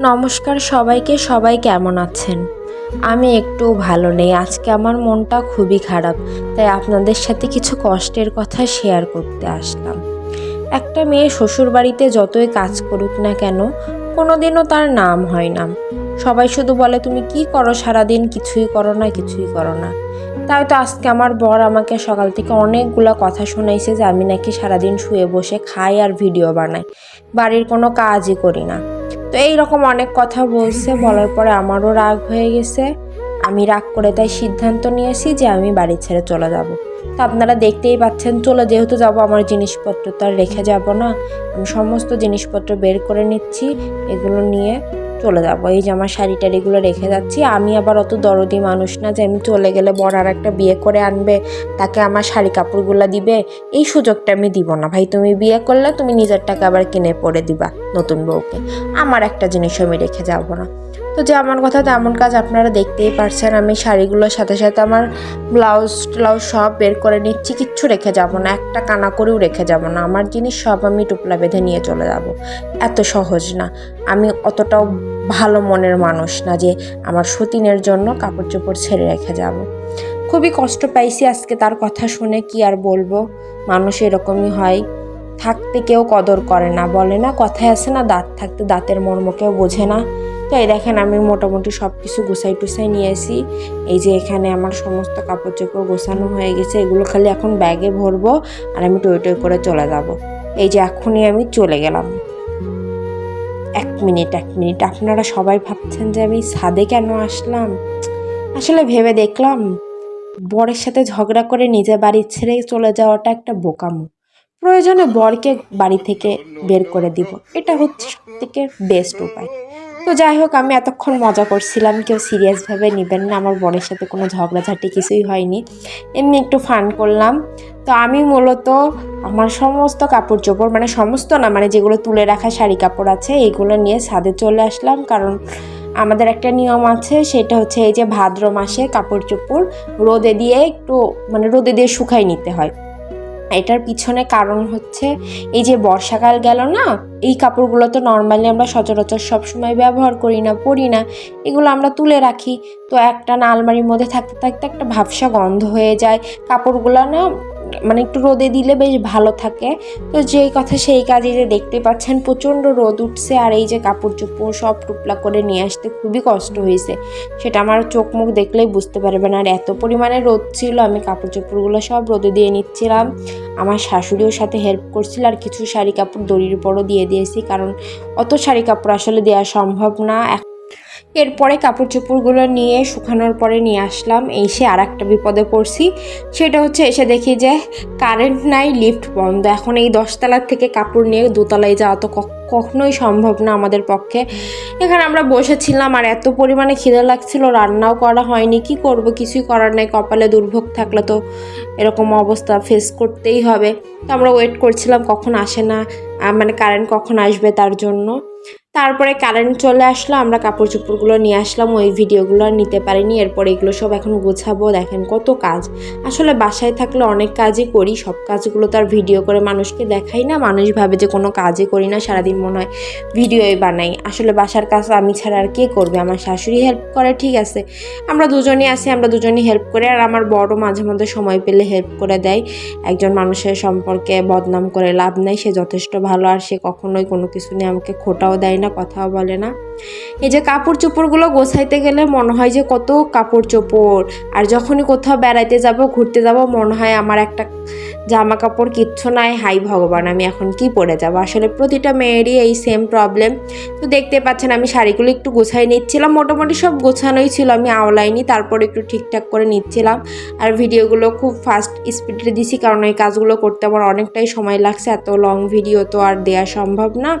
নমস্কার সবাইকে, সবাই কেমন আছেন? আমি একটু ভালো নেই, আজকে আমার মনটা খুবই খারাপ, তাই আপনাদের সাথে কিছু কষ্টের কথা শেয়ার করতে আসলাম। একটা মেয়ে শ্বশুর বাড়িতে যতই কাজ করুক না কেন, কোনোদিনও তার নাম হয় না। সবাই শুধু বলে, তুমি কি করো সারাদিন? কিছুই করো না, কিছুই করো না। তাই তো আজকে আমার বর আমাকে সকাল থেকে অনেকগুলো কথা শোনাইছে যে আমি নাকি সারাদিন শুয়ে বসে খাই আর ভিডিও বানাই। বাড়ির কোনো কাজই করি না। তো এইরকম অনেক কথা বলছে, বলার পরে আমারও রাগ হয়ে গেছে। আমি রাগ করে তাই সিদ্ধান্ত নিয়েছি যে আমি বাড়ি ছেড়ে চলে যাব। তো আপনারা দেখতেই পাচ্ছেন, চলে যেহেতু যাব, আমার জিনিসপত্র তো আর রেখে যাব না। আমি সমস্ত জিনিসপত্র বের করে নিচ্ছি, এগুলো নিয়ে চলে যাব। এই যে আমার শাড়ি টাড়িগুলো রেখে যাচ্ছি। আমি আবার অত দরদি মানুষ না যে আমি চলে গেলে বর আর একটা বিয়ে করে আনবে, তাকে আমার শাড়ি কাপড়গুলো দিবে। এই সুযোগটা আমি দিব না। ভাই, তুমি বিয়ে করলে তুমি নিজের টাকা আবার কিনে পরে দিবা নতুন বউকে। আমার একটা জিনিস আমি রেখে যাব না। তো যেমন কথা তেমন কাজ আপনারা দেখতেই পারছেন, আমি শাড়িগুলোর সাথে সাথে আমার ব্লাউজ ট্লাউজ সব বের করে নিচ্ছি, কিচ্ছু রেখে যাব না, একটা কানা করেও রেখে যাব না, আমার জিনিস সব আমি টুপলা বেঁধে নিয়ে চলে যাব। এত সহজ না, আমি অতটাও ভালো মনের মানুষ না যে আমার সতীনের জন্য কাপড় চোপড় ছেড়ে রেখে যাব। খুবই কষ্ট পাইছি আজকে তার কথা শুনে, কি আর বলব, মানুষ এরকমই হয়, থাকতে কেউ কদর করে না, বলে না, কথায় আছে না, দাঁত থাকতে দাঁতের মর্ম কেউ বোঝে না। তো এই দেখেন আমি মোটামুটি সব কিছু গুছাই টুসাই নিয়ে আসি। এই যে এখানে আমার সমস্ত কাপড় চোপড় গোছানো হয়ে গেছে, এগুলো খালি এখন ব্যাগে ভরবো আর আমি টই টই করে চলে যাব। এই যে এখনই আমি চলে গেলাম। এক মিনিট এক মিনিট, আপনারা সবাই ভাবছেন যে আমি ছাদে কেন আসলাম? আসলে ভেবে দেখলাম, বরের সাথে ঝগড়া করে নিজে বাড়ি ছেড়ে চলে যাওয়াটা একটা বোকামো। প্রয়োজনে বরকে বাড়ি থেকে বের করে দিব। এটা হচ্ছে সব থেকে বেস্ট উপায়। তো যাই হোক, আমি এতক্ষণ মজা করছিলাম, কেউ সিরিয়াসভাবে নেবেন না, আমার বরের সাথে কোনো ঝগড়াঝাটি কিছুই হয়নি। এমনি একটু ফান করলাম। তো আমি মূলত আমার সমস্ত কাপড় চোপড় মানে সমস্ত না মানে যেগুলো তুলে রাখা শাড়ি কাপড় আছে এইগুলো নিয়ে ছাদে চলে আসলাম। কারণ আমাদের একটা নিয়ম আছে, সেটা হচ্ছে এই যে ভাদ্র মাসে কাপড় চোপড় রোদে দিয়ে একটু মানে রোদে দিয়ে শুকাই নিতে হয়। এটার পিছনে কারণ হচ্ছে এই যে বর্ষাকাল গেল না, এই কাপড়গুলো তো নর্মালি আমরা সচরাচর সবসময় ব্যবহার করি না, পরি না। এগুলো আমরা তুলে রাখি। তো একটা না আলমারির মধ্যে থাকতে থাকতে একটা ভাবসা গন্ধ হয়ে যায়। কাপড়গুলো না মানে একটু রোদে দিলে বেশ ভালো থাকে। তো যেই কথা সেই কাজে যে দেখতে পাচ্ছেন, প্রচণ্ড রোদ উঠছে আর এই যে কাপড় চোপড় সব টুপলা করে নিয়ে আসতে খুবই কষ্ট হয়েছে। সেটা আমার চোখ মুখ দেখলেই বুঝতে পারবেন। আর এত পরিমাণে রোদ ছিল, আমি কাপড় চোপড়গুলো সব রোদে দিয়ে নিচ্ছিলাম। আমার শাশুড়িও সাথে হেল্প করছিল আর কিছু শাড়ি কাপড় দড়ির উপরও দিয়ে দিয়েছি। কারণ অত শাড়ি কাপড় আসলে দেওয়া সম্ভব না। এরপরে কাপড় চোপড়গুলো নিয়ে শুকানোর পরে নিয়ে আসলাম। এসে আর একটা বিপদে পড়ছি। সেটা হচ্ছে এসে দেখি যে কারেন্ট নাই লিফট বন্ধ। এখন এই দশতলার থেকে কাপড় নিয়ে দোতলায় যাওয়া তো কখনোই সম্ভব না আমাদের পক্ষে। এখানে আমরা বসেছিলাম আর এত পরিমাণে খিদে লাগছিল, রান্নাও করা হয়নি। কি করব? কিছুই করার নাই। কপালে দুর্ভোগ থাকলে তো এরকম অবস্থা ফেস করতেই হবে। তো আমরা ওয়েট করছিলাম, কখন আসে না? মানে কারেন্ট কখন আসবে তার জন্য? তারপরে কারেন্ট চলে আসলো, আমরা কাপড় চোপড়গুলো নিয়ে আসলাম, ওই ভিডিওগুলো আর নিতে পারিনি, এরপর এগুলো সব এখন গোছাবো, দেখেন কত কাজ। আসলে বাসায় থাকলে অনেক কাজই করি, সব কাজগুলো তার ভিডিও করে মানুষকে দেখাই না, মানুষ ভাবে যে কোনো কাজই করি না, সারাদিন মনে হয় ভিডিওই বানাই। আসলে বাসার কাজ আমি ছাড়া আর কে করবে, আমার শাশুড়ি হেল্প করে, ঠিক আছে। আমরা দুজনই আছি, আমরা দুজনই হেল্প করি, আর আমার বড় মাঝে মধ্যে সময় পেলে হেল্প করে দেয়। একজন মানুষের সম্পর্কে বদনাম করে লাভ নেই, সে যথেষ্ট ভালো, আর সে কখনোই কোনো কিছু নিয়ে আমাকে খোটাও দেয় না। কথাও বলে না। এই যে কাপড় চোপড়গুলো গোছাইতে গেলে মনে হয় যে কত কাপড় চোপড়। আর যখনই কোথাও বেড়াইতে যাব, ঘুরতে যাব, মনে হয় আমার একটা জামা কাপড় কিচ্ছু নাই। হাই ভগবান, আমি এখন কি পরে যাব? আসলে প্রতিটা মেয়েরই এই সেম প্রবলেম তো দেখতে পাচ্ছেন, আমি শাড়িগুলো একটু গোছাই নিচ্ছিলাম। মোটামুটি সব গোছানোই ছিল, আমি আওলাইনি তারপর একটু ঠিকঠাক করে নিচ্ছিলাম। আর ভিডিওগুলো খুব ফাস্ট স্পিডে দিছি, কারণ এই কাজগুলো করতে আমার অনেকটাই সময় লাগছে। এত লং ভিডিও তো আর দেওয়া সম্ভব না।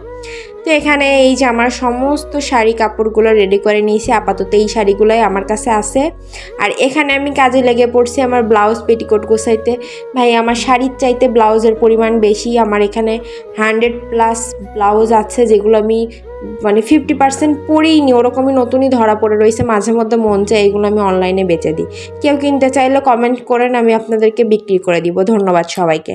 তো এখানে এই যে আমার সমস্ত শাড়ি কাপড়গুলো রেডি করে নিয়েছি। আপাতত এই শাড়িগুলোই আমার কাছে আছে। আর এখানে আমি কাজে লেগে পড়ছি আমার ব্লাউজ পেটিকোট গোছাইতে। ভাই, আমার শাড়ির চাইতে ব্লাউজের পরিমাণ বেশি। আমার এখানে হান্ড্রেড প্লাস ব্লাউজ আছে, যেগুলো আমি মানে ফিফটি পার্সেন্ট পরেই নি। ওরকমই নতুনই ধরা পড়ে রয়েছে। মাঝে মধ্যে মন চায় এগুলো আমি অনলাইনে বেচে দিই। কেউ কিনতে চাইলে কমেন্ট করেন, আমি আপনাদেরকে বিক্রি করে দিব। ধন্যবাদ সবাইকে।